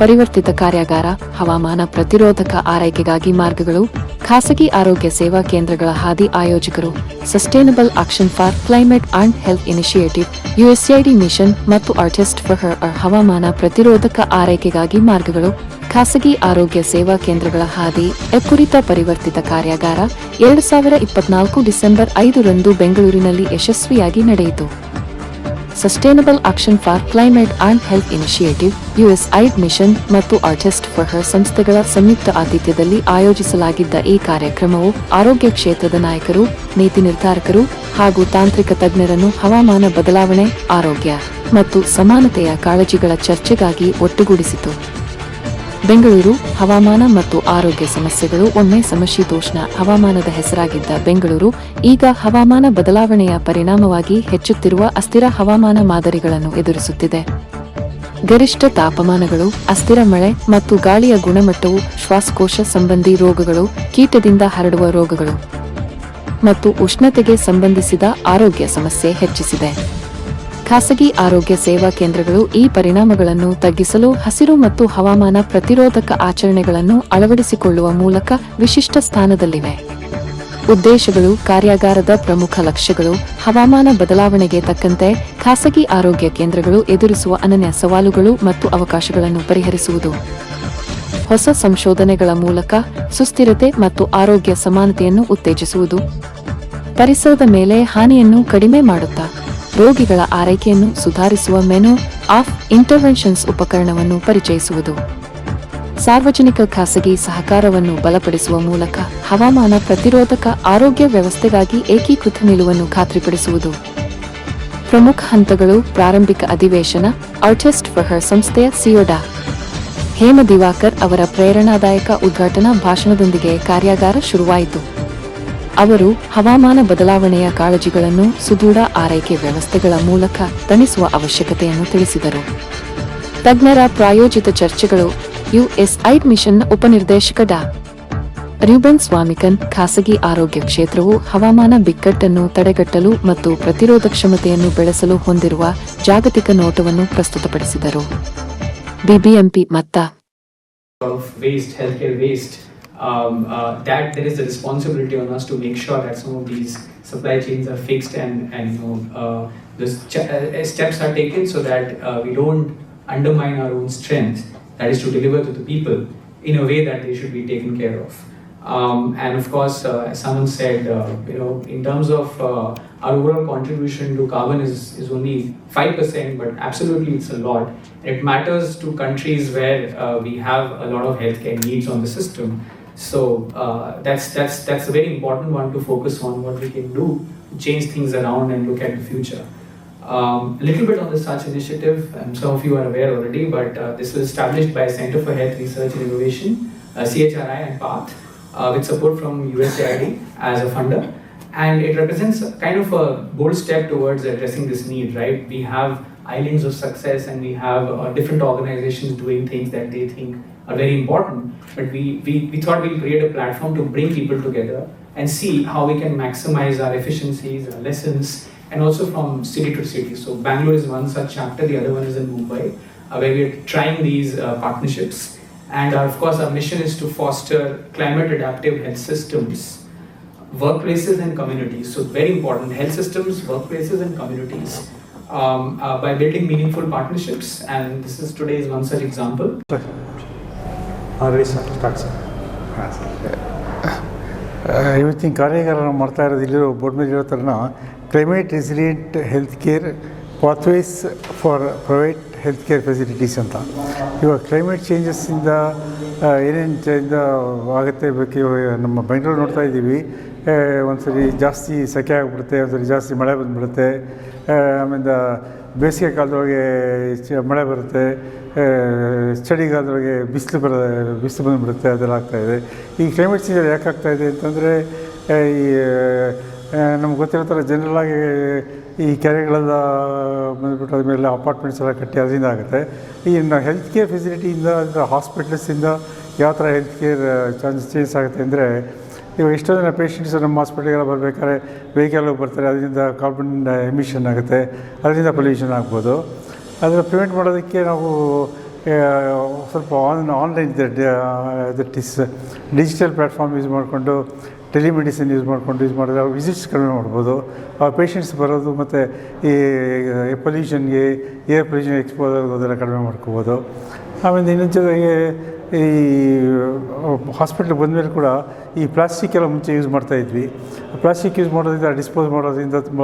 ಪರಿವರ್ತಿತ ಕಾರ್ಯಾಗಾರ, ಹವಾಮಾನ ಪ್ರತಿರೋಧಕ ಆರೈಕೆಗಾಗಿ ಮಾರ್ಗಗಳು, ಖಾಸಗಿ ಆರೋಗ್ಯ ಸೇವಾ ಕೇಂದ್ರಗಳ ಹಾದಿ ಆಯೋಜಕರು sustainable action for climate and health initiative USAID mission ಮತ್ತು ಆರ್ಟಿಸ್ಟ್ ಫಾರ್ ಹವಾಮಾನ ಪ್ರತಿರೋಧಕ ಆರೈಕೆಗಾಗಿ ಮಾರ್ಗಗಳು, ಖಾಸಗಿ ಆರೋಗ್ಯ ಸೇವಾ ಕೇಂದ್ರಗಳ ಹಾದಿ ಕುರಿತ ಪರಿವರ್ತಿತ ಕಾರ್ಯಾಗಾರ, ಎರಡು ಸಾವಿರ ಇಪ್ಪತ್ನಾಲ್ಕು ಡಿಸೆಂಬರ್ ಐದರಂದು ಬೆಂಗಳೂರಿನಲ್ಲಿ ಯಶಸ್ವಿಯಾಗಿ ನಡೆಯಿತು. Sustainable action for climate and health initiative USAID mission ಮತ್ತು ಆರ್ಟಿಸ್ಟ್ ಫಾರ್ ಹರ್ ಸಂಸ್ಥೆಗಳ ಸಂಯುಕ್ತ ಆತಿಥ್ಯದಲ್ಲಿ ಆಯೋಜಿಸಲಾಗಿದ್ದ ಈ ಕಾರ್ಯಕ್ರಮವು ಆರೋಗ್ಯ ಕ್ಷೇತ್ರದ ನಾಯಕರು, ನೀತಿ ನಿರ್ಧಾರಕರು ಹಾಗೂ ತಾಂತ್ರಿಕ ತಜ್ಞರನ್ನು ಹವಾಮಾನ ಬದಲಾವಣೆ, ಆರೋಗ್ಯ ಮತ್ತು ಸಮಾನತೆಯ ಕಾಳಜಿಗಳ ಚರ್ಚೆಗಾಗಿ ಒಟ್ಟುಗೂಡಿಸಿತು. ಬೆಂಗಳೂರು ಹವಾಮಾನ ಮತ್ತು ಆರೋಗ್ಯ ಸಮಸ್ಯೆಗಳು. ಒಮ್ಮೆ ಸಮಶೀತೋಷ್ಣ ಹವಾಮಾನದ ಹೆಸರಾಗಿದ್ದ ಬೆಂಗಳೂರು, ಈಗ ಹವಾಮಾನ ಬದಲಾವಣೆಯ ಪರಿಣಾಮವಾಗಿ ಹೆಚ್ಚುತ್ತಿರುವ ಅಸ್ಥಿರ ಹವಾಮಾನ ಮಾದರಿಗಳನ್ನು ಎದುರಿಸುತ್ತಿದೆ. ಗರಿಷ್ಠ ತಾಪಮಾನಗಳು, ಅಸ್ಥಿರ ಮಳೆ ಮತ್ತು ಗಾಳಿಯ ಗುಣಮಟ್ಟವು ಶ್ವಾಸಕೋಶ ಸಂಬಂಧಿ ರೋಗಗಳು, ಕೀಟದಿಂದ ಹರಡುವ ರೋಗಗಳು ಮತ್ತು ಉಷ್ಣತೆಗೆ ಸಂಬಂಧಿಸಿದ ಆರೋಗ್ಯ ಸಮಸ್ಯೆ ಹೆಚ್ಚಿಸಿದೆ. ಖಾಸಗಿ ಆರೋಗ್ಯ ಸೇವಾ ಕೇಂದ್ರಗಳು ಈ ಪರಿಣಾಮಗಳನ್ನು ತಗ್ಗಿಸಲು ಹಸಿರು ಮತ್ತು ಹವಾಮಾನ ಪ್ರತಿರೋಧಕ ಆಚರಣೆಗಳನ್ನು ಅಳವಡಿಸಿಕೊಳ್ಳುವ ಮೂಲಕ ವಿಶಿಷ್ಟ ಸ್ಥಾನದಲ್ಲಿವೆ. ಉದ್ದೇಶಗಳು, ಕಾರ್ಯಾಗಾರದ ಪ್ರಮುಖ ಲಕ್ಷ್ಯಗಳು, ಹವಾಮಾನ ಬದಲಾವಣೆಗೆ ತಕ್ಕಂತೆ ಖಾಸಗಿ ಆರೋಗ್ಯ ಕೇಂದ್ರಗಳು ಎದುರಿಸುವ ಅನನ್ಯ ಸವಾಲುಗಳು ಮತ್ತು ಅವಕಾಶಗಳನ್ನು ಪರಿಹರಿಸುವುದು. ಹೊಸ ಸಂಶೋಧನೆಗಳ ಮೂಲಕ ಸುಸ್ಥಿರತೆ ಮತ್ತು ಆರೋಗ್ಯ ಸಮಾನತೆಯನ್ನು ಉತ್ತೇಜಿಸುವುದು. ಪರಿಸರದ ಮೇಲೆ ಹಾನಿಯನ್ನು ಕಡಿಮೆ ಮಾಡುತ್ತಾ ರೋಗಿಗಳ ಆರೈಕೆಯನ್ನು ಸುಧಾರಿಸುವ ಮೆನು ಆಫ್ ಇಂಟರ್ವೆನ್ಷನ್ಸ್ ಉಪಕರಣವನ್ನು ಪರಿಚಯಿಸುವುದು. ಸಾರ್ವಜನಿಕ ಖಾಸಗಿ ಸಹಕಾರವನ್ನು ಬಲಪಡಿಸುವ ಮೂಲಕ ಹವಾಮಾನ ಪ್ರತಿರೋಧಕ ಆರೋಗ್ಯ ವ್ಯವಸ್ಥೆಗಾಗಿ ಏಕೀಕೃತ ನಿಲುವನ್ನು ಖಾತ್ರಿಪಡಿಸುವುದು. ಪ್ರಮುಖ ಹಂತಗಳು ಪ್ರಾರಂಭಿಕ ಅಧಿವೇಶನ ಆರ್ಟಿಸ್ಟ್ ಫಹರ್ ಹರ್ ಸಂಸ್ಥೆಯ ಸಿಯೋಡಾ ಹೇಮ ದಿವಾಕರ್ ಅವರ ಪ್ರೇರಣಾದಾಯಕ ಉದ್ಘಾಟನಾ ಭಾಷಣದೊಂದಿಗೆ ಕಾರ್ಯಾಗಾರ ಶುರುವಾಯಿತು. ಅವರು ಹವಾಮಾನ ಬದಲಾವಣೆಯ ಕಾಳಜಿಗಳನ್ನು ಸುದೂಢ ಆರೈಕೆ ವ್ಯವಸ್ಥೆಗಳ ಮೂಲಕ ತಣಿಸುವ ಅವಶ್ಯಕತೆಯನ್ನು ತಿಳಿಸಿದರು. ತಜ್ಞರ ಪ್ರಾಯೋಜಿತ ಚರ್ಚೆಗಳು ಯುಎಸ್ಐಡ್ ಮಿಷನ್ನ ಉಪನಿರ್ದೇಶಕ ಡಾ. ರ್ಯೂಬನ್ ಸ್ವಾಮಿಕನ್, ಖಾಸಗಿ ಆರೋಗ್ಯ ಕ್ಷೇತ್ರವು ಹವಾಮಾನ ಬಿಕ್ಕಟ್ಟನ್ನು ತಡೆಗಟ್ಟಲು ಮತ್ತು ಪ್ರತಿರೋಧ ಕ್ಷಮತೆಯನ್ನು ಬೆಳೆಸಲು ಹೊಂದಿರುವ ಜಾಗತಿಕ ನೋಟವನ್ನು ಪ್ರಸ್ತುತಪಡಿಸಿದರು. ಬಿಬಿಎಂಪಿ ಮತ್ತ um, uh, that there is a responsibility on us to make sure that some of these supply chains are fixed and and you know uh, the uh, steps are taken so that uh, we don't undermine our own strength, that is to deliver to the people in a way that they should be taken care of. Um, and of course, uh, as someone said, uh, you know, in terms of our overall contribution to carbon is, is only 5%, but absolutely it's a lot. It matters to countries where we have a lot of healthcare needs on the system. So uh, that's, that's, that's a very important one to focus on what we can do to change things around and look at the future. Um, a little bit on the Such initiative, and some of you are aware already, but uh, this was established by Center for Health Research and Innovation, uh, CHRI and PATH, uh, with support from USAID as a funder. And it represents kind of a bold step towards addressing this need, right? We have islands of success and we have uh, different organizations doing things that they think are very important. But we, we, we thought we'll create a platform to bring people together and see how we can maximize our efficiencies, our lessons, and also from city to city. So Bangalore is one such chapter, the other one is in Mumbai, uh, where we are trying these uh, partnerships. And uh, of course, our mission is to foster climate adaptive health systems, workplaces and communities. So very important, health systems, workplaces and communities. Um, uh, by building meaningful partnerships, and this is today's one such example. Already start sir ಹಾಂ, sir. ಇವತ್ತಿನ ಕಾರ್ಯಾಗಾರ ನಾವು ಮಾಡ್ತಾ ಇರೋದು ಇಲ್ಲಿರೋ board ಮೇಲೆ ಇರೋ ಥರನ climate resilient health care pathways for private health care facilities ಅಂತ. ಇವಾಗ ಕ್ಲೈಮೇಟ್ ಚೇಂಜಸ್ಸಿಂದ ಏನೇನು ಚೇಂಜ್ ಆಗುತ್ತೆ ಬೇಕು ಇವಾಗ ನಮ್ಮ ಬೆಂಗಳೂರು ನೋಡ್ತಾ ಇದ್ದೀವಿ. ಒಂದ್ಸರಿ ಜಾಸ್ತಿ ಸೆಕೆ ಆಗಿಬಿಡುತ್ತೆ, ಒಂದ್ಸರಿ ಜಾಸ್ತಿ ಮಳೆ ಬಂದುಬಿಡುತ್ತೆ. ಆಮೇಲೆ ಬೇಸಿಗೆ ಕಾಲದೊಳಗೆ ಮಳೆ ಬರುತ್ತೆ. ಚಳಿಗಾಲದೊಳಗೆ ಬಿಸಿಲು ಬರ, ಬಿಸಿಲು ಬಂದುಬಿಡುತ್ತೆ, ಅದೆಲ್ಲ ಆಗ್ತಾಯಿದೆ ಈ ಕ್ಲೈಮೇಟ್ ಚೇಂಜ್ ಯಾಕೆ ಆಗ್ತಾಯಿದೆ ಅಂತಂದರೆ ಈ ನಮ್ಗೆ ಗೊತ್ತಿರೋ ಥರ ಜನರಲಾಗಿ ಈ ಕೆರೆಗಳೆಲ್ಲ ಬಂದುಬಿಟ್ಟು ಅದ್ಮೇಲೆ ಅಪಾರ್ಟ್ಮೆಂಟ್ಸ್ ಎಲ್ಲ ಕಟ್ಟಿ ಅದರಿಂದ ಆಗುತ್ತೆ. ಈ ಹೆಲ್ತ್ ಕೇರ್ ಫೆಸಿಲಿಟಿಯಿಂದ ಅಂದರೆ ಹಾಸ್ಪಿಟಲ್ಸಿಂದ ಯಾವ ಥರ ಹೆಲ್ತ್ ಕೇರ್ ಚಾನ್ಸ್ ಚೇಂಜ್ ಆಗುತ್ತೆ ಅಂದರೆ ಇವಾಗ ಎಷ್ಟೋ ಜನ ಪೇಷಂಟ್ಸ್ ನಮ್ಮ ಹಾಸ್ಪಿಟ್ಲಿಗೆಲ್ಲ ಬರಬೇಕಾದ್ರೆ ವೆಹಿಕಲ್ಗೆ ಬರ್ತಾರೆ, ಅದರಿಂದ ಕಾರ್ಬನ್ ಎಮಿಷನ್ ಆಗುತ್ತೆ, ಅದರಿಂದ ಪೊಲ್ಯೂಷನ್ ಆಗ್ಬೋದು. ಅದನ್ನು ಪ್ರಿವೆಂಟ್ ಮಾಡೋದಕ್ಕೆ ನಾವು ಸ್ವಲ್ಪ on online that is digital platform use ಮಾಡಿಕೊಂಡು ಟೆಲಿಮೆಡಿಸಿನ್ ಯೂಸ್ ಮಾಡ್ಕೊಂಡು ಯೂಸ್ ಮಾಡಿದ್ರೆ ವಿಸಿಟ್ಸ್ ಕಡಿಮೆ ಮಾಡ್ಬೋದು. ಆ ಪೇಷಂಟ್ಸ್ ಬರೋದು ಮತ್ತು ಈ ಪೊಲ್ಯೂಷನ್ಗೆ ಏರ್ ಪೊಲ್ಯೂಷನ್ ಎಕ್ಸ್ಪೋಸ್ ಆಗೋದೆಲ್ಲ ಕಡಿಮೆ ಮಾಡ್ಕೋಬೋದು. ಆಮೇಲೆ ಇನ್ನೊಂದು ಈ ಹಾಸ್ಪಿಟ್ಲಿಗೆ ಬಂದಮೇಲೆ ಕೂಡ ಈ ಪ್ಲಾಸ್ಟಿಕ್ ಎಲ್ಲ ಮುಂಚೆ ಯೂಸ್ ಮಾಡ್ತಾಯಿದ್ವಿ ಪ್ಲಾಸ್ಟಿಕ್ ಯೂಸ್ ಮಾಡೋದ್ರಿಂದ ಡಿಸ್ಪೋಸ್ ಮಾಡೋದ್ರಿಂದ ತುಂಬ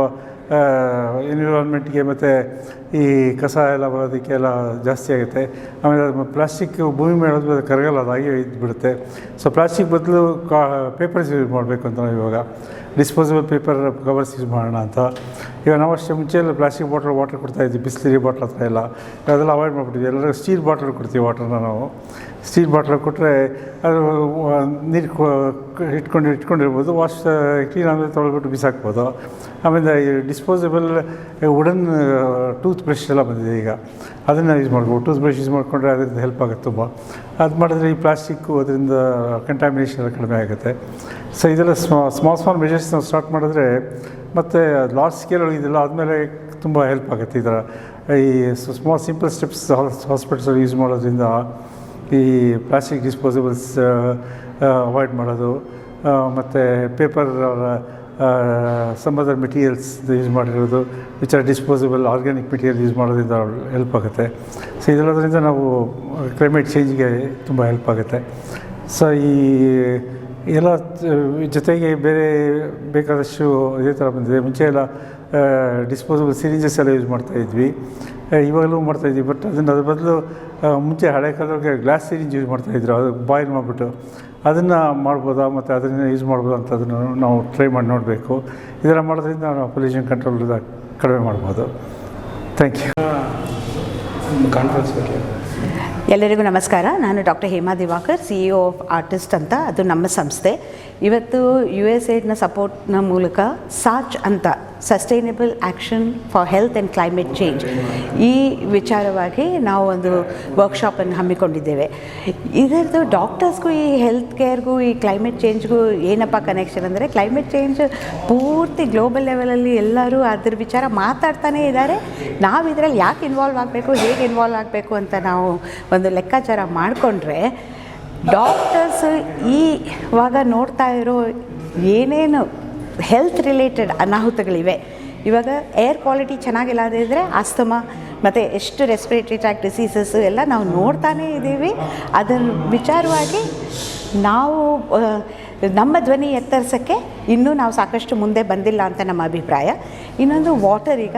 ಎನ್ವಿರಾನ್ಮೆಂಟ್ಗೆ ಮತ್ತು ಈ ಕಸ ಎಲ್ಲ ಬರೋದಕ್ಕೆಲ್ಲ ಜಾಸ್ತಿ ಆಗುತ್ತೆ. ಆಮೇಲೆ ಪ್ಲಾಸ್ಟಿಕ್ ಭೂಮಿ ಮೇಳೋದು ಅದು ಕರಗಲ್ಲ, ಅದು ಹಾಗೆ ಇದ್ಬಿಡುತ್ತೆ ಸೊ ಪ್ಲಾಸ್ಟಿಕ್ ಬದಲು ಕಾ ಪೇಪರ್ಸ್ ಯೂಸ್ ಮಾಡಬೇಕು ಅಂತ ನಾವು ಇವಾಗ. ಡಿಸ್ಪೋಸಬಲ್ ಪೇಪರ್ ಕವರ್ಸ್ ಯೂಸ್ ಮಾಡೋಣ ಅಂತ. ಇವಾಗ ನಾವು ಅಷ್ಟೇ ಮುಂಚೆ ಎಲ್ಲ ಪ್ಲಾಸ್ಟಿಕ್ ಬಾಟಲ್ ವಾಟರ್ ಕೊಡ್ತಾಯಿದ್ವಿ ಬಿಸ್ಲೀರಿ ಬಾಟ್ಲ್ ಹತ್ರ ಎಲ್ಲ. ಅದೆಲ್ಲ ಅವಾಯ್ಡ್ ಮಾಡಿಬಿಟ್ಟಿದ್ವಿ. ಎಲ್ಲರೂ ಸ್ಟೀಲ್ ಬಾಟಲ್ ಕೊಡ್ತೀವಿ ವಾಟರ್ನ ನಾವು. ಸ್ಟೀಲ್ ಬಾಟ್ಲ್ ಕೊಟ್ಟರೆ ಅದು ನೀರು ಇಟ್ಕೊಂಡು, ಇಟ್ಕೊಂಡಿರ್ಬೋದು, ವಾಶ್ ಕ್ಲೀನ್ ಅಂದರೆ ತೊಳೆದ್ಬಿಟ್ಟು ಬಿಸಾಕ್ಬೋದು. ಆಮೇಲೆ ಈ ಡಿಸ್ಪೋಸಬಲ್ ವುಡನ್ ಟೂತ್ ಬ್ರಷ್ ಎಲ್ಲ ಬಂದಿದೆ ಈಗ. ಅದನ್ನು ಯೂಸ್ ಮಾಡ್ಬೋದು. ಟೂತ್ ಬ್ರಷ್ ಯೂಸ್ ಮಾಡಿಕೊಂಡ್ರೆ ಅದರಿಂದ ಹೆಲ್ಪ್ ಆಗುತ್ತೆ ತುಂಬ. ಅದು ಮಾಡಿದ್ರೆ ಈ ಪ್ಲಾಸ್ಟಿಕ್ಕು ಅದರಿಂದ ಕಂಟಾಮಿನೇಷನ್ ಎಲ್ಲ ಕಡಿಮೆ ಆಗುತ್ತೆ. ಸೊ ಇದೆಲ್ಲ ಸ್ಮಾ ಸ್ಮಾಲ್ ಸ್ಮಾಲ್ ಮೆಜರ್ಸ್ ನಾವು ಸ್ಟಾರ್ಟ್ ಮಾಡಿದ್ರೆ ಮತ್ತು ಲಾರ್ಜ್ ಸ್ಕೇಲ್ ಇದೆಲ್ಲ ಆದಮೇಲೆ ತುಂಬ ಹೆಲ್ಪ್ ಆಗುತ್ತೆ ಈ ಥರ. ಈ ಸ್ಮಾಲ್ ಸಿಂಪಲ್ ಸ್ಟೆಪ್ಸ್ ಹಾಸ್ಪಿಟಲ್ಸಲ್ಲಿ ಯೂಸ್ ಮಾಡೋದ್ರಿಂದ ಈ ಪ್ಲಾಸ್ಟಿಕ್ ಡಿಸ್ಪೋಸಬಲ್ಸ್ ಅವಾಯ್ಡ್ ಮಾಡೋದು ಮತ್ತು ಪೇಪರ್ ಅದರ್ ಮೆಟೀರಿಯಲ್ಸ್ ಯೂಸ್ ಮಾಡಿರೋದು which are disposable organic material use ಮಾಡೋದ್ರಿಂದ ಹೆಲ್ಪ್ ಆಗುತ್ತೆ. ಸೊ ಇದೆಲ್ಲದರಿಂದ ನಾವು ಕ್ಲೈಮೇಟ್ ಚೇಂಜ್ಗೆ ತುಂಬ ಹೆಲ್ಪ್ ಆಗುತ್ತೆ. ಸೊ ಈ ಎಲ್ಲ ಜೊತೆಗೆ ಬೇರೆ ಬೇಕಾದಷ್ಟು ಇದೇ ಥರ ಬಂದಿದೆ. ಮುಂಚೆ ಎಲ್ಲ ಡಿಸ್ಪೋಸಬಲ್ ಸಿರಿಂಜಸ್ ಎಲ್ಲ ಯೂಸ್ ಮಾಡ್ತಾಯಿದ್ವಿ ಇವಾಗಲೂ ಮಾಡ್ತಾಯಿದ್ವಿ ಬಟ್ ಅದನ್ನು, ಅದ್ರ ಬದಲು ಮುಂಚೆ ಹಳೆ ಕಾಲದವ್ರಿಗೆ ಗ್ಲಾಸ್ ಸಿರಿಂಜ್ ಯೂಸ್ ಮಾಡ್ತಾಯಿದ್ರು ಅದು ಬಾಯ್ಲ್ ಮಾಡಿಬಿಟ್ಟು ಅದನ್ನು ಮಾಡ್ಬೋದಾ? ಮತ್ತು ಅದನ್ನು ಯೂಸ್ ಮಾಡ್ಬೋದು ಅಂತ ಅದನ್ನು ನಾವು ಟ್ರೈ ಮಾಡಿ ನೋಡಬೇಕು. ಇದೆಲ್ಲ ಮಾಡೋದ್ರಿಂದ ನಾವು ಪೊಲ್ಯೂಷನ್ ಕಂಟ್ರೋಲ್ ಕಡಿಮೆ ಮಾಡ್ಬೋದು. ಥ್ಯಾಂಕ್ ಯು ಕಾನ್ಫರೆನ್ಸ್ ಬಗ್ಗೆ. ಎಲ್ಲರಿಗೂ ನಮಸ್ಕಾರ. ನಾನು doctor Hema Divakar C E of ARTIST ಅಂತ. ಅದು ನಮ್ಮ ಸಂಸ್ಥೆ. ಇವತ್ತು ಯು ಎಸ್ ಏಡ್ನ ಸಪೋರ್ಟ್ನ ಮೂಲಕ ಸಾಚ್ ಅಂತ sustainable action for health and climate change. ಈ ವಿಚಾರವಾಗಿ ನಾವು ಒಂದು ವರ್ಕ್ಶಾಪನ್ನು ಹಮ್ಮಿಕೊಂಡಿದ್ದೇವೆ. ಇದರದ್ದು ಡಾಕ್ಟರ್ಸ್ಗೂ ಈ ಹೆಲ್ತ್ ಕೇರ್ಗೂ ಈ ಕ್ಲೈಮೇಟ್ ಚೇಂಜ್ಗೂ ಏನಪ್ಪ ಕನೆಕ್ಷನ್ ಅಂದರೆ ಕ್ಲೈಮೇಟ್ ಚೇಂಜ್ ಪೂರ್ತಿ ಗ್ಲೋಬಲ್ ಲೆವೆಲಲ್ಲಿ ಎಲ್ಲರೂ ಅದ್ರ ವಿಚಾರ ಮಾತಾಡ್ತಾನೇ ಇದ್ದಾರೆ. ನಾವು ಇದರಲ್ಲಿ ಯಾಕೆ ಇನ್ವಾಲ್ವ್ ಆಗಬೇಕು, ಹೇಗೆ ಇನ್ವಾಲ್ವ್ ಆಗಬೇಕು ಅಂತ ನಾವು ಒಂದು ಲೆಕ್ಕಾಚಾರ ಮಾಡಿಕೊಂಡ್ರೆ ಡಾಕ್ಟರ್ಸ್ ಈ ಇವಾಗ ನೋಡ್ತಾ ಇರೋ ಏನೇನು ಹೆಲ್ತ್ ರಿಲೇಟೆಡ್ ಅನಾಹುತಗಳಿವೆ. ಇವಾಗ ಏರ್ ಕ್ವಾಲಿಟಿ ಚೆನ್ನಾಗಿಲ್ಲದಿದ್ದರೆ ಆಸ್ತಮಾ ಮತ್ತು ಎಷ್ಟು ರೆಸ್ಪಿರೇಟರಿ ಟ್ರ್ಯಾಕ್ ಡಿಸೀಸಸ್ಸು ಎಲ್ಲ ನಾವು ನೋಡ್ತಾನೇ ಇದ್ದೀವಿ. ಅದನ್ನು ವಿಚಾರವಾಗಿ ನಾವು ನಮ್ಮ ಧ್ವನಿ ಎತ್ತರಿಸೋಕ್ಕೆ ಇನ್ನೂ ನಾವು ಸಾಕಷ್ಟು ಮುಂದೆ ಬಂದಿಲ್ಲ ಅಂತ ನಮ್ಮ ಅಭಿಪ್ರಾಯ. ಇನ್ನೊಂದು ವಾಟರ್ ಈಗ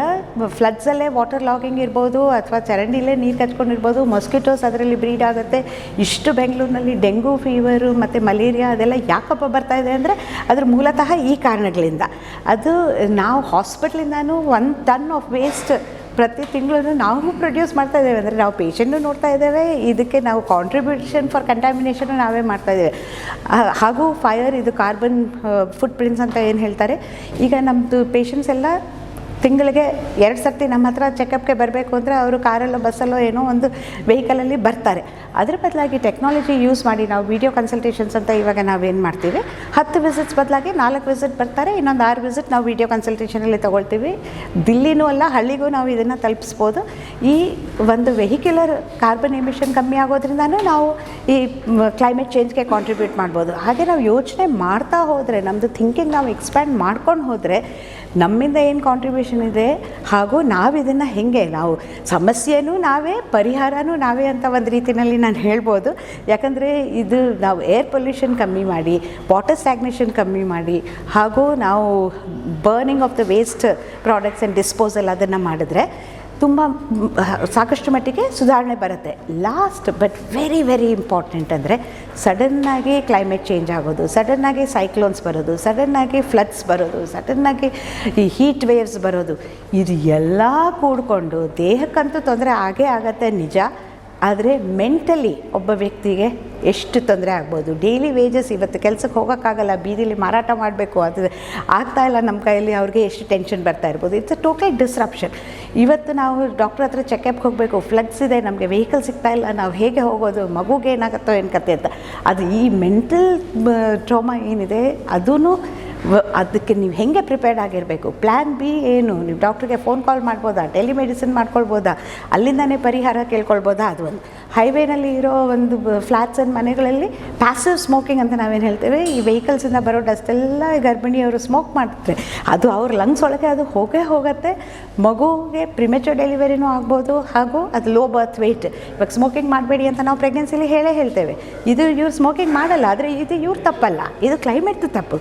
ಫ್ಲಡ್ಸಲ್ಲೇ ವಾಟರ್ ಲಾಗಿಂಗ್ ಇರ್ಬೋದು, ಅಥವಾ ಚರಂಡಿಲೇ ನೀರು ಕಚ್ಕೊಂಡಿರ್ಬೋದು ಮೊಸ್ಕಿಟೋಸ್ ಅದರಲ್ಲಿ ಬ್ರೀಡ್ ಆಗುತ್ತೆ. ಇಷ್ಟು ಬೆಂಗಳೂರಿನಲ್ಲಿ ಡೆಂಗು ಫೀವರು ಮತ್ತು ಮಲೇರಿಯಾ ಅದೆಲ್ಲ ಯಾಕಪ್ಪ ಬರ್ತಾ ಇದೆ ಅಂದರೆ ಅದ್ರ ಮೂಲತಃ ಈ ಕಾರಣಗಳಿಂದ. ಅದು ನಾವು ಹಾಸ್ಪಿಟ್ಲಿಂದನೂ ಒಂದು ಟನ್ ಆಫ್ ವೇಸ್ಟ್ ಪ್ರತಿ ತಿಂಗಳು ನಾವು ಪ್ರೊಡ್ಯೂಸ್ ಮಾಡ್ತಾ ಇದ್ದೇವೆ. ಅಂದರೆ ನಾವು ಪೇಷಂಟು ನೋಡ್ತಾ ಇದ್ದೇವೆ. ಇದಕ್ಕೆ ನಾವು ಕಾಂಟ್ರಿಬ್ಯೂಷನ್ ಫಾರ್ ಕಂಟ್ಯಾಮಿನೇಷನ್ ನಾವೇ ಮಾಡ್ತಾ ಇದ್ದೇವೆ. ಹಾಗೂ ಫೈರ್ ಇದು ಕಾರ್ಬನ್ ಫುಟ್ ಪ್ರಿಂಟ್ಸ್ ಅಂತ ಏನು ಹೇಳ್ತಾರೆ? ಈಗ ನಮ್ಮದು ಪೇಷಂಟ್ಸ್ ಎಲ್ಲ ತಿಂಗಳಿಗೆ ಎರಡು ಸರ್ತಿ ನಮ್ಮ ಹತ್ರ ಚೆಕಪ್ಗೆ ಬರಬೇಕು ಅಂದರೆ ಅವರು ಕಾರಲ್ಲೋ, ಬಸ್ಸಲ್ಲೋ ಏನೋ ಒಂದು ವೆಹಿಕಲಲ್ಲಿ ಬರ್ತಾರೆ. ಅದ್ರ ಬದಲಾಗಿ ಟೆಕ್ನಾಲಜಿ ಯೂಸ್ ಮಾಡಿ ನಾವು ವೀಡಿಯೋ ಕನ್ಸಲ್ಟೇಷನ್ಸ್ ಅಂತ ಇವಾಗ ನಾವೇನು ಮಾಡ್ತೀವಿ? ಹತ್ತು ವಿಸಿಟ್ಸ್ ಬದಲಾಗಿ ನಾಲ್ಕು ವಿಸಿಟ್ ಬರ್ತಾರೆ, ಇನ್ನೊಂದು ಆರು ವಿಸಿಟ್ ನಾವು ವೀಡಿಯೋ ಕನ್ಸಲ್ಟೇಷನಲ್ಲಿ ತೊಗೊಳ್ತೀವಿ. ದಿಲ್ಲಿನೂ ಅಲ್ಲ, ಹಳ್ಳಿಗೂ ನಾವು ಇದನ್ನು ತಲುಪಿಸ್ಬೋದು. ಈ ಒಂದು ವೆಹಿಕ್ಯುಲರ್ ಕಾರ್ಬನ್ ಎಮಿಷನ್ ಕಮ್ಮಿ ಆಗೋದ್ರಿಂದನೂ ನಾವು ಈ ಕ್ಲೈಮೇಟ್ ಚೇಂಜ್ಗೆ ಕಾಂಟ್ರಿಬ್ಯೂಟ್ ಮಾಡ್ಬೋದು. ಹಾಗೆ ನಾವು ಯೋಚನೆ ಮಾಡ್ತಾ ಹೋದರೆ ನಮ್ಮದು ಥಿಂಕಿಂಗ್ ನಾವು ಎಕ್ಸ್ಪ್ಯಾಂಡ್ ಮಾಡ್ಕೊಂಡು ಹೋದರೆ ನಮ್ಮಿಂದ ಏನು ಕಾಂಟ್ರಿಬ್ಯೂಷನ್ ಇದೆ. ಹಾಗೂ ನಾವು ಇದನ್ನು ಹೇಗೆ, ನಾವು ಸಮಸ್ಯೆನೂ ನಾವೇ, ಪರಿಹಾರನೂ ನಾವೇ ಅಂತ ಒಂದು ರೀತಿಯಲ್ಲಿ ನಾನು ಹೇಳ್ಬೋದು. ಯಾಕಂದರೆ ಇದು ನಾವು ಏರ್ ಪೊಲ್ಯೂಷನ್ ಕಮ್ಮಿ ಮಾಡಿ ವಾಟರ್ ಸ್ಟ್ಯಾಗ್ನೇಷನ್ ಕಮ್ಮಿ ಮಾಡಿ, ಹಾಗೂ ನಾವು burning of the waste products and disposal ಅದನ್ನು ಮಾಡಿದ್ರೆ ತುಂಬ ಸಾಕಷ್ಟು ಮಟ್ಟಿಗೆ ಸುಧಾರಣೆ ಬರುತ್ತೆ. Last but very very important ಅಂದರೆ ಸಡನ್ನಾಗಿ ಕ್ಲೈಮೇಟ್ ಚೇಂಜ್ ಆಗೋದು, ಸಡನ್ನಾಗಿ ಸೈಕ್ಲೋನ್ಸ್ ಬರೋದು, ಸಡನ್ನಾಗಿ ಫ್ಲಡ್ಸ್ ಬರೋದು, ಸಡನ್ನಾಗಿ ಈ ಹೀಟ್ ವೇವ್ಸ್ ಬರೋದು, ಇದು ಎಲ್ಲ ಕೂಡಿಕೊಂಡು ದೇಹಕ್ಕಂತೂ ತೊಂದರೆ ಆಗೇ ಆಗತ್ತೆ ನಿಜ. ಆದರೆ ಮೆಂಟಲಿ ಒಬ್ಬ ವ್ಯಕ್ತಿಗೆ ಎಷ್ಟು ತೊಂದರೆ ಆಗ್ಬೋದು? ಡೈಲಿ ವೇಜಸ್ ಇವತ್ತು ಕೆಲಸಕ್ಕೆ ಹೋಗೋಕ್ಕಾಗಲ್ಲ, ಬೀದಿಲಿ ಮಾರಾಟ ಮಾಡಬೇಕು ಅದು ಆಗ್ತಾಯಿಲ್ಲ ನಮ್ಮ ಕೈಯಲ್ಲಿ, ಅವ್ರಿಗೆ ಎಷ್ಟು ಟೆನ್ಷನ್ ಬರ್ತಾ ಇರ್ಬೋದು? ಇಟ್ಸ್ ಅ ಟೋಟಲ್ ಡಿಸ್ರಪ್ಷನ್ ಇವತ್ತು ನಾವು ಡಾಕ್ಟ್ರ್ ಹತ್ರ ಚೆಕಪ್ಗೆ ಹೋಗಬೇಕು ಫ್ಲಡ್ಸ್ ಇದೆ, ನಮಗೆ ವೆಹಿಕಲ್ ಸಿಗ್ತಾ ಇಲ್ಲ, ನಾವು ಹೇಗೆ ಹೋಗೋದು, ಮಗುಗೆ ಏನಾಗುತ್ತೋ ಏನು ಕತೆ ಅಂತ. ಅದು ಈ ಮೆಂಟಲ್ ಟ್ರೋಮಾ ಏನಿದೆ ಅದೂ ಅದಕ್ಕೆ ನೀವು ಹೆಂಗೆ ಪ್ರಿಪೇರ್ಡ್ ಆಗಿರಬೇಕು? ಪ್ಲ್ಯಾನ್ ಬಿ ಏನು? ನೀವು ಡಾಕ್ಟ್ರಿಗೆ ಫೋನ್ ಕಾಲ್ ಮಾಡ್ಬೋದಾ? ಟೆಲಿಮೆಡಿಸಿನ್ ಮಾಡ್ಕೊಳ್ಬೋದಾ? ಅಲ್ಲಿಂದನೇ ಪರಿಹಾರ ಕೇಳ್ಕೊಳ್ಬೋದಾ? ಅದು ಒಂದು ಹೈವೇನಲ್ಲಿ ಇರೋ ಒಂದು ಫ್ಲಾಟ್ಸ್ ಆ್ಯಂಡ್ ಮನೆಗಳಲ್ಲಿ ಪ್ಯಾಸಿವ್ ಸ್ಮೋಕಿಂಗ್ ಅಂತ ನಾವೇನು ಹೇಳ್ತೇವೆ? ಈ ವೆಹಿಕಲ್ಸಿಂದ ಬರೋ ಡಸ್ಟ್ ಎಲ್ಲ ಗರ್ಭಿಣಿಯವರು ಸ್ಮೋಕ್ ಮಾಡ್ತಾರೆ. ಅದು ಅವ್ರ ಲಂಗ್ಸ್ ಒಳಗೆ ಅದು ಹೋಗೇ ಹೋಗುತ್ತೆ. ಮಗುಗೆ ಪ್ರಿಮೆಚೋರ್ ಡೆಲಿವರಿನೂ ಆಗ್ಬೋದು. ಹಾಗೂ ಅದು ಲೋ ಬರ್ತ್ ವೆಯ್ಟ್ ಇವಾಗ ಸ್ಮೋಕಿಂಗ್ ಮಾಡಬೇಡಿ ಅಂತ ನಾವು ಪ್ರೆಗ್ನೆನ್ಸಿಲಿ ಹೇಳೇ ಹೇಳ್ತೇವೆ. ಇದು ಇವ್ರು ಸ್ಮೋಕಿಂಗ್ ಮಾಡಲ್ಲ, ಆದರೆ ಇದು ಇವ್ರ ತಪ್ಪಲ್ಲ. ಇದು ಕ್ಲೈಮೇಟ್ದು ತಪ್ಪು.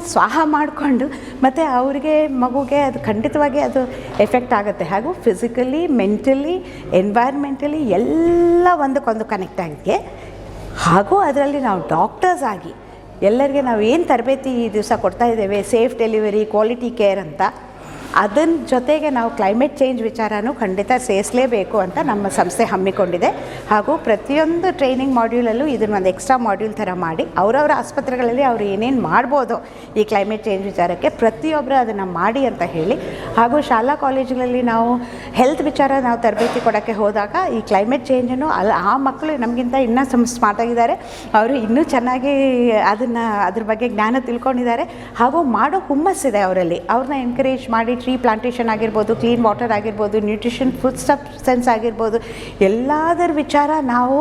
ಸ್ವಾಹ ಮಾಡಿಕೊಂಡು ಮತ್ತು ಅವರಿಗೆ ಮಗುಗೆ ಅದು ಖಂಡಿತವಾಗಿ ಅದು ಎಫೆಕ್ಟ್ ಆಗುತ್ತೆ. ಹಾಗೂ ಫಿಸಿಕಲಿ ಮೆಂಟಲಿ ಎನ್ವೈರ್ಮೆಂಟಲಿ ಎಲ್ಲ ಒಂದಕ್ಕೊಂದು ಕನೆಕ್ಟ್ ಆಗಿದೆ. ಹಾಗೂ ಅದರಲ್ಲಿ ನಾವು ಡಾಕ್ಟರ್ಸ್ ಆಗಿ ಎಲ್ಲರಿಗೆ ನಾವು ಏನು ತರಬೇತಿ ಈ ದಿವಸ ಕೊಡ್ತಾ ಇದ್ದೇವೆ? ಸೇಫ್ ಡೆಲಿವರಿ ಕ್ವಾಲಿಟಿ ಕೇರ್ ಅಂತ. ಅದನ್ನ ಜೊತೆಗೆ ನಾವು ಕ್ಲೈಮೇಟ್ ಚೇಂಜ್ ವಿಚಾರನೂ ಖಂಡಿತ ಸೇರಿಸಲೇಬೇಕು ಅಂತ ನಮ್ಮ ಸಂಸ್ಥೆ ಹಮ್ಮಿಕೊಂಡಿದೆ. ಹಾಗೂ ಪ್ರತಿಯೊಂದು ಟ್ರೈನಿಂಗ್ ಮಾಡ್ಯೂಲಲ್ಲೂ ಇದನ್ನ ಒಂದು ಎಕ್ಸ್ಟ್ರಾ ಮಾಡ್ಯೂಲ್ ಥರ ಮಾಡಿ ಅವರವರ ಆಸ್ಪತ್ರೆಗಳಲ್ಲಿ ಅವರು ಏನೇನು ಮಾಡ್ಬೋದು ಈ ಕ್ಲೈಮೇಟ್ ಚೇಂಜ್ ವಿಚಾರಕ್ಕೆ ಪ್ರತಿಯೊಬ್ಬರು ಅದನ್ನು ಮಾಡಿ ಅಂತ ಹೇಳಿ. ಹಾಗೂ ಶಾಲಾ ಕಾಲೇಜುಗಳಲ್ಲಿ ನಾವು ಹೆಲ್ತ್ ವಿಚಾರ ನಾವು ತರಬೇತಿ ಕೊಡೋಕ್ಕೆ ಹೋದಾಗ ಈ ಕ್ಲೈಮೇಟ್ ಚೇಂಜನ್ನು ಅಲ್ಲಿ ಆ ಮಕ್ಕಳು ನಮಗಿಂತ ಇನ್ನೂ ಸಮ್ ಸ್ಮಾರ್ಟ್ ಆಗಿದ್ದಾರೆ. ಅವರು ಇನ್ನೂ ಚೆನ್ನಾಗಿ ಅದನ್ನು ಅದ್ರ ಬಗ್ಗೆ ಜ್ಞಾನ ತಿಳ್ಕೊಂಡಿದ್ದಾರೆ. ಹಾಗೂ ಮಾಡೋ ಹುಮ್ಮಸ್ಸಿದೆ ಅವರಲ್ಲಿ. ಅವ್ರನ್ನ ಎನ್ಕರೇಜ್ ಮಾಡಿ ಟ್ರೀ ಪ್ಲಾಂಟೇಷನ್ ಆಗಿರ್ಬೋದು, ಕ್ಲೀನ್ ವಾಟರ್ ಆಗಿರ್ಬೋದು, ನ್ಯೂಟ್ರಿಷನ್ ಫುಡ್ ಸಬ್ಸ್ಟೆನ್ಸ್ ಆಗಿರ್ಬೋದು, ಎಲ್ಲದರ ವಿಚಾರ ನಾವು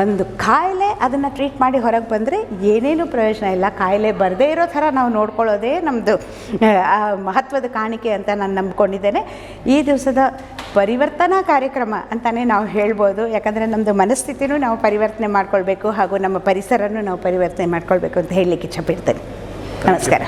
ಒಂದು ಕಾಯಿಲೆ ಅದನ್ನು ಟ್ರೀಟ್ ಮಾಡಿ ಹೊರಗೆ ಬಂದರೆ ಏನೇನು ಪ್ರಯೋಜನ ಇಲ್ಲ. ಕಾಯಿಲೆ ಬರದೇ ಇರೋ ಥರ ನಾವು ನೋಡ್ಕೊಳ್ಳೋದೇ ನಮ್ಮದು ಮಹತ್ವದ ಕಾಣಿಕೆ ಅಂತ ನಾನು ನಂಬ್ಕೊಂಡಿದ್ದೇನೆ. ಈ ದಿವಸದ ಪರಿವರ್ತನಾ ಕಾರ್ಯಕ್ರಮ ಅಂತಲೇ ನಾವು ಹೇಳ್ಬೋದು. ಯಾಕಂದರೆ ನಮ್ಮದು ಮನಸ್ಥಿತಿನೂ ನಾವು ಪರಿವರ್ತನೆ ಮಾಡ್ಕೊಳ್ಬೇಕು ಹಾಗೂ ನಮ್ಮ ಪರಿಸರನೂ ನಾವು ಪರಿವರ್ತನೆ ಮಾಡ್ಕೊಳ್ಬೇಕು ಅಂತ ಹೇಳಲಿಕ್ಕೆ ಇಚ್ಛಪಡ್ತೇನೆ ನಮಸ್ಕಾರ.